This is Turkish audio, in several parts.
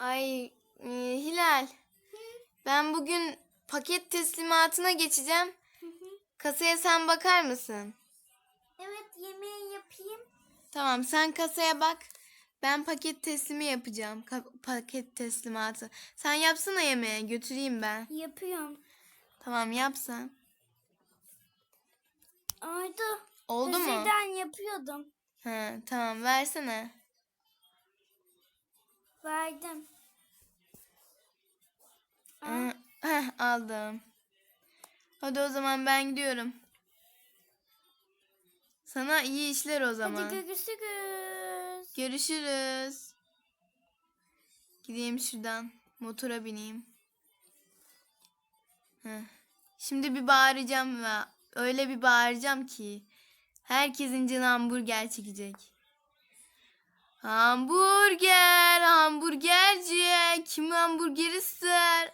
Ay e, Hilal. Ben bugün paket teslimatına geçeceğim. Kasaya sen bakar mısın? Evet yemeği yapayım. Tamam sen kasaya bak. Ben paket teslimi yapacağım. Ka- paket teslimatı. Sen yapsana yemeğe götüreyim ben. Yapıyorum. Tamam yapsan. Oldu. Oldu mu? Önceden yapıyordum. He, tamam versene. Verdim. Heh, aldım. Hadi o zaman ben gidiyorum. Sana iyi işler o zaman. Hadi görüşürüz. Görüşürüz. Gideyim şuradan. Motora bineyim. Heh. Şimdi bir bağıracağım ve öyle bir bağıracağım ki herkesin canı hamburger çekecek. Hamburger, hamburgerci. Kim hamburger ister?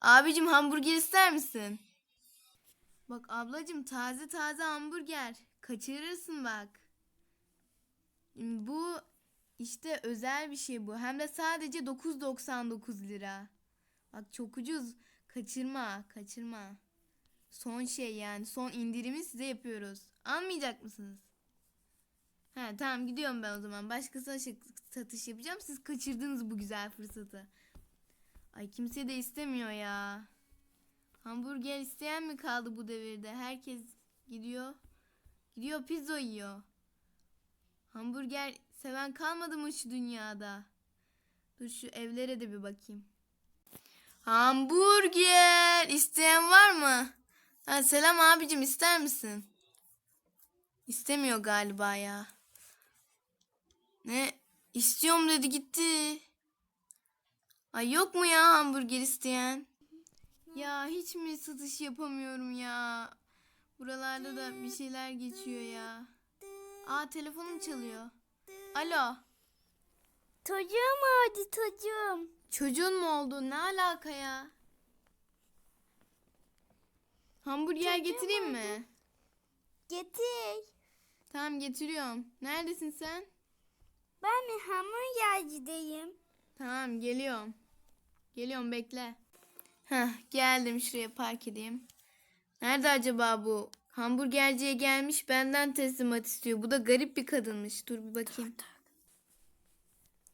Abicim hamburger ister misin? Bak ablacım taze taze hamburger. Kaçırırsın bak. Bu işte özel bir şey bu. Hem de sadece 9.99 lira. Bak çok ucuz. Kaçırma, kaçırma. Son şey yani son indirimi size yapıyoruz. Almayacak mısınız? He tamam gidiyorum ben o zaman. Başkasına satış yapacağım. Siz kaçırdınız bu güzel fırsatı. Ay kimse de istemiyor ya. Hamburger isteyen mi kaldı bu devirde? Herkes gidiyor. Gidiyor pizza yiyor. Hamburger seven kalmadı mı şu dünyada? Dur şu evlere de bir bakayım. Hamburger isteyen var mı? Ha, selam abicim ister misin? İstemiyor galiba ya. Ne? İstiyorum dedi gitti. Ay yok mu ya hamburger isteyen? Ya hiç mi satış yapamıyorum ya? Buralarda da bir şeyler geçiyor ya. Aa telefonum çalıyor. Alo. Çocuğum oldu çocuğum. Çocuğun mu oldu? Ne alaka ya? Hamburger Çocuğum getireyim mi? Getir. Tamam getiriyorum. Neredesin sen? Ben mi hamburgercideyim. Tamam geliyorum. Geliyorum bekle. Heh geldim şuraya park edeyim. Nerede acaba bu? Hamburgerciye gelmiş benden teslimat istiyor. Bu da garip bir kadınmış. Dur bir bakayım.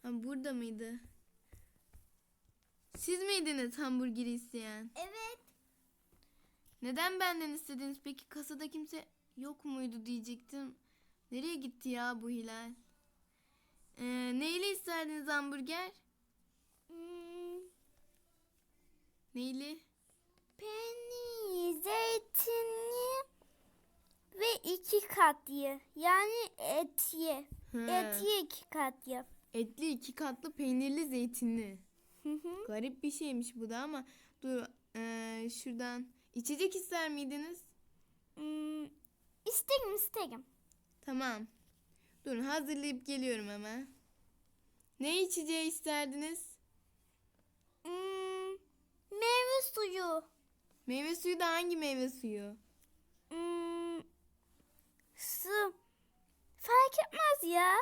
Ha, burada mıydı? Siz miydiniz hamburgeri isteyen? Evet. Neden benden istediniz? Peki kasada kimse yok muydu diyecektim. Nereye gitti ya bu Hilal? Ee, neyle isterdiniz hamburger? Hmm, Neyli? peynir, zeytinli ve iki katlı. Yani etli. He. Etli iki katlı. Etli iki katlı peynirli zeytinli. Hı hı. Garip bir şeymiş bu da ama dur ee, şuradan içecek ister miydiniz? Hmm, isterim isterim. Tamam. Durun hazırlayıp geliyorum hemen. Ne içeceği isterdiniz? Hmm, meyve suyu. Meyve suyu da hangi meyve suyu? Hmm, su. Fark etmez ya.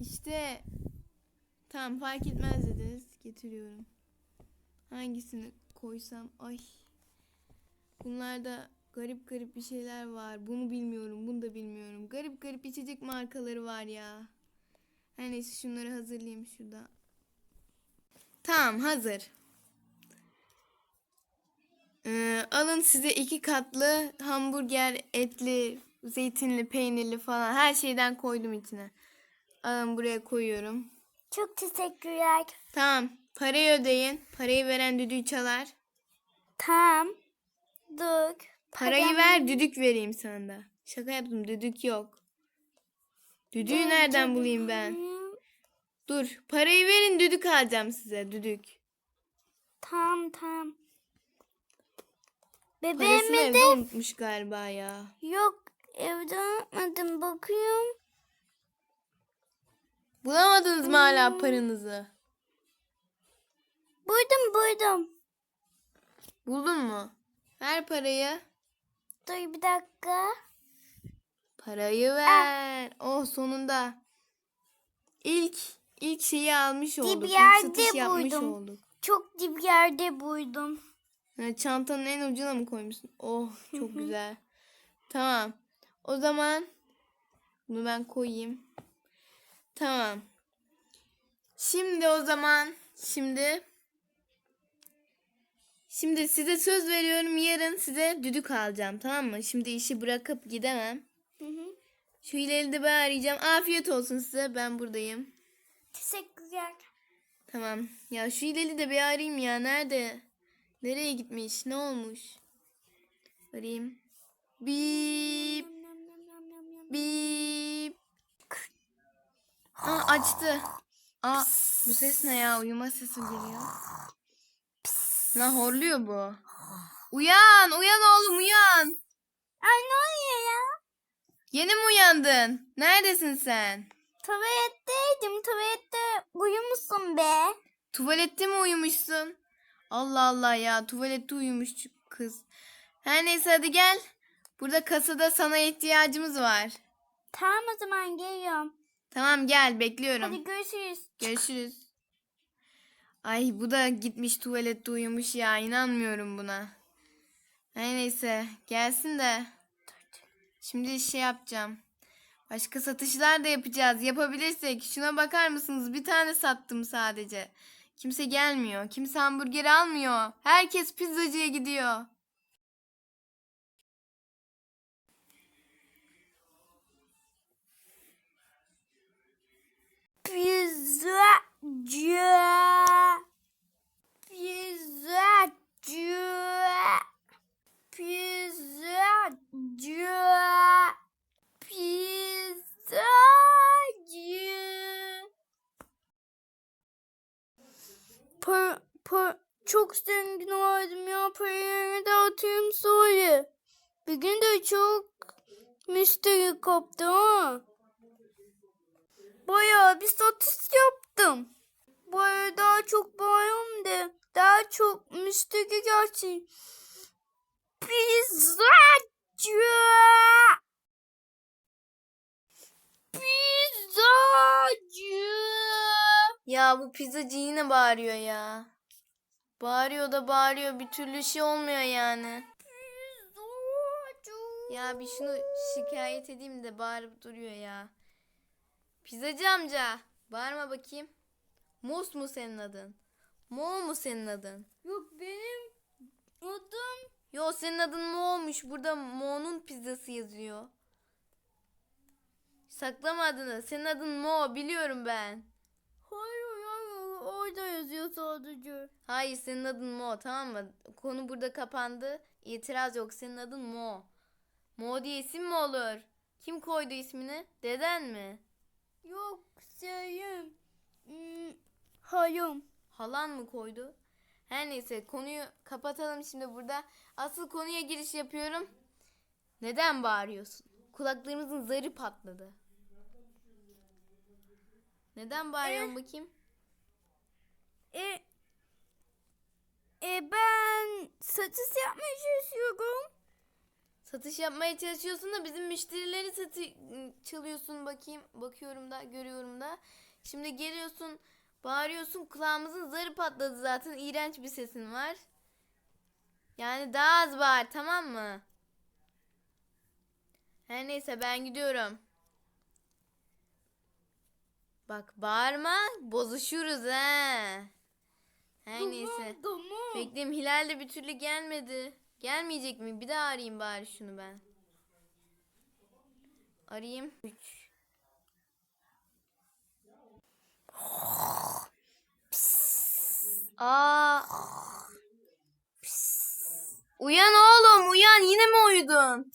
İşte tamam fark etmez dediniz. Getiriyorum. Hangisini koysam? Ay. Bunlarda garip garip bir şeyler var. Bunu bilmiyorum, bunu da bilmiyorum. Garip garip içecek markaları var ya. Her neyse şunları hazırlayayım şurada. Tamam hazır. Ee, alın size iki katlı hamburger, etli, zeytinli, peynirli falan her şeyden koydum içine. Alın buraya koyuyorum. Çok teşekkürler. Tamam. Parayı ödeyin. Parayı veren düdüğü çalar. Tamam. Dur. Parayı Param- ver düdük vereyim sana da. Şaka yaptım düdük yok. Düdüğü nereden bulayım ben? Dur. Parayı verin düdük alacağım size düdük. Tamam tamam. Parasını Bebeğimi evde de unutmuş galiba ya. yok evde unutmadım bakıyorum. Bulamadınız mı hala Hmm. paranızı? Buydum buydum. Buldun mu? Ver parayı. Dur bir dakika. Parayı ver. Oh sonunda. İlk ilk şeyi almış olduk. İlk yerde satış yapmış buydum. olduk. Çok dip yerde buydum. Ha, çantanın en ucuna mı koymuşsun? Oh çok güzel. Tamam. O zaman bunu ben koyayım. Tamam. Şimdi o zaman şimdi Şimdi size söz veriyorum yarın size düdük alacağım tamam mı? Şimdi işi bırakıp gidemem. Hı hı. Şu ileri de ben arayacağım. Afiyet olsun size. Ben buradayım. Teşekkürler. Tamam. Ya şu ileri de bir arayayım ya. Nerede? Nereye gitmiş? Ne olmuş? Arayayım. Bip. Bip. Aa açtı. Aa bu ses ne ya? Uyuma sesi geliyor. Lan horluyor bu. Uyan, uyan oğlum uyan. Ay ne oluyor ya? Yeni mi uyandın? Neredesin sen? Tuvaletteydim. Tuvalette uyumuşsun be. Tuvalette mi uyumuşsun? Allah Allah ya tuvalette uyumuş kız. Her neyse hadi gel. Burada kasada sana ihtiyacımız var. Tamam o zaman geliyorum. Tamam gel bekliyorum. Hadi görüşürüz. Görüşürüz. Ay bu da gitmiş tuvalette uyumuş ya inanmıyorum buna. Her neyse gelsin de. Şimdi şey yapacağım. Başka satışlar da yapacağız. Yapabilirsek. Şuna bakar mısınız? Bir tane sattım sadece. Kimse gelmiyor. Kimse hamburger almıyor. Herkes pizzacıya gidiyor. Pizzacı. Par, çok zengin oldum ya. Parayı dağıtayım sonra. Bir gün de çok müşteri kaptı ha. Bayağı bir satış yaptım. Bu ara daha çok bayram da daha çok müşteri gelsin. Pizzacı. Pizzacı. Ya bu pizzacı yine bağırıyor ya. Bağırıyor da bağırıyor. Bir türlü şey olmuyor yani. Ya bir şunu şikayet edeyim de bağırıp duruyor ya. Pizzacı amca. Bağırma bakayım. Mus mu senin adın? Mo mu senin adın? Yok benim adım Yo senin adın Mo'muş. Burada Mo'nun pizzası yazıyor. Saklama adını. Senin adın Mo biliyorum ben. Orada yazıyor sadece. Hayır senin adın Mo tamam mı? Konu burada kapandı. İtiraz yok senin adın Mo. Mo diye isim mi olur? Kim koydu ismini? Deden mi? Yok şeyim. Hmm, hayım. Halan mı koydu? Her neyse konuyu kapatalım şimdi burada. Asıl konuya giriş yapıyorum. Neden bağırıyorsun? Kulaklarımızın zarı patladı. Neden bağırıyorsun bakayım? E, e ben satış yapmaya çalışıyorum. Satış yapmaya çalışıyorsun da bizim müşterileri satı çalıyorsun bakayım. Bakıyorum da görüyorum da. Şimdi geliyorsun bağırıyorsun kulağımızın zarı patladı zaten. iğrenç bir sesin var. Yani daha az bağır tamam mı? Her neyse ben gidiyorum. Bak bağırma bozuşuruz ha. Her neyse. Tamam. Bekleyin Hilal de bir türlü gelmedi. Gelmeyecek mi? Bir daha arayayım bari şunu ben. Arayayım. 3. Aa. Uyan oğlum uyan yine mi uyudun?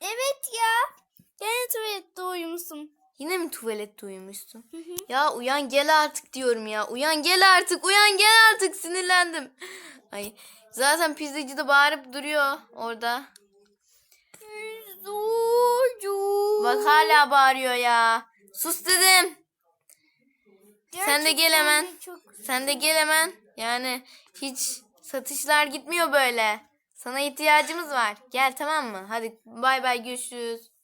Evet ya. Gene tuvalette uyumuşum. Yine mi tuvalette uyumuşsun? Ya uyan gel artık diyorum ya. Uyan gel artık uyan gel artık sinirlendim. Ay zaten pizzacı da bağırıp duruyor orada. Pizzacı. Bak hala bağırıyor ya. Sus dedim. Sen de gel hemen. Gerçekten Çok... Sen de gel hemen. Yani hiç satışlar gitmiyor böyle. Sana ihtiyacımız var. Gel tamam mı? Hadi bay bay görüşürüz.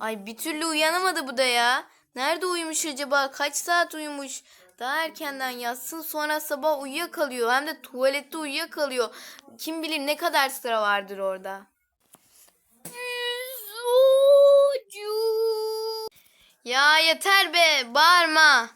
Ay bir türlü uyanamadı bu da ya. Nerede uyumuş acaba? Kaç saat uyumuş? Daha erkenden yatsın sonra sabah uyuyakalıyor. Hem de tuvalette uyuyakalıyor. Kim bilir ne kadar sıra vardır orada. Ya yeter be bağırma.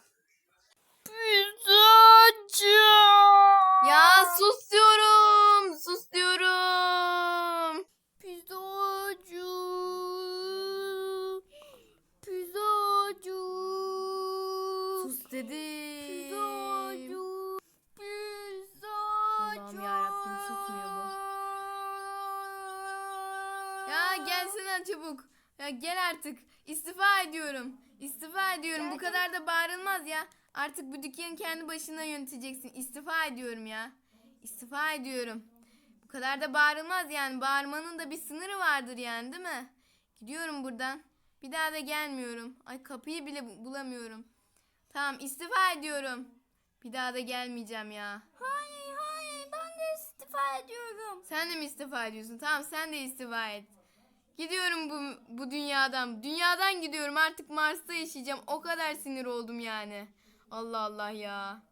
Gelsene çabuk. Ya gel artık. İstifa ediyorum. İstifa ediyorum. Bu kadar da bağırılmaz ya. Artık bu dükkanı kendi başına yöneteceksin. İstifa ediyorum ya. İstifa ediyorum. Bu kadar da bağırılmaz yani. Bağırmanın da bir sınırı vardır yani değil mi? Gidiyorum buradan. Bir daha da gelmiyorum. Ay kapıyı bile bu- bulamıyorum. Tamam istifa ediyorum. Bir daha da gelmeyeceğim ya. Hayır hayır ben de istifa ediyorum. Sen de mi istifa ediyorsun? Tamam sen de istifa et. Gidiyorum bu, bu dünyadan. Dünyadan gidiyorum artık Mars'ta yaşayacağım. O kadar sinir oldum yani. Allah Allah ya.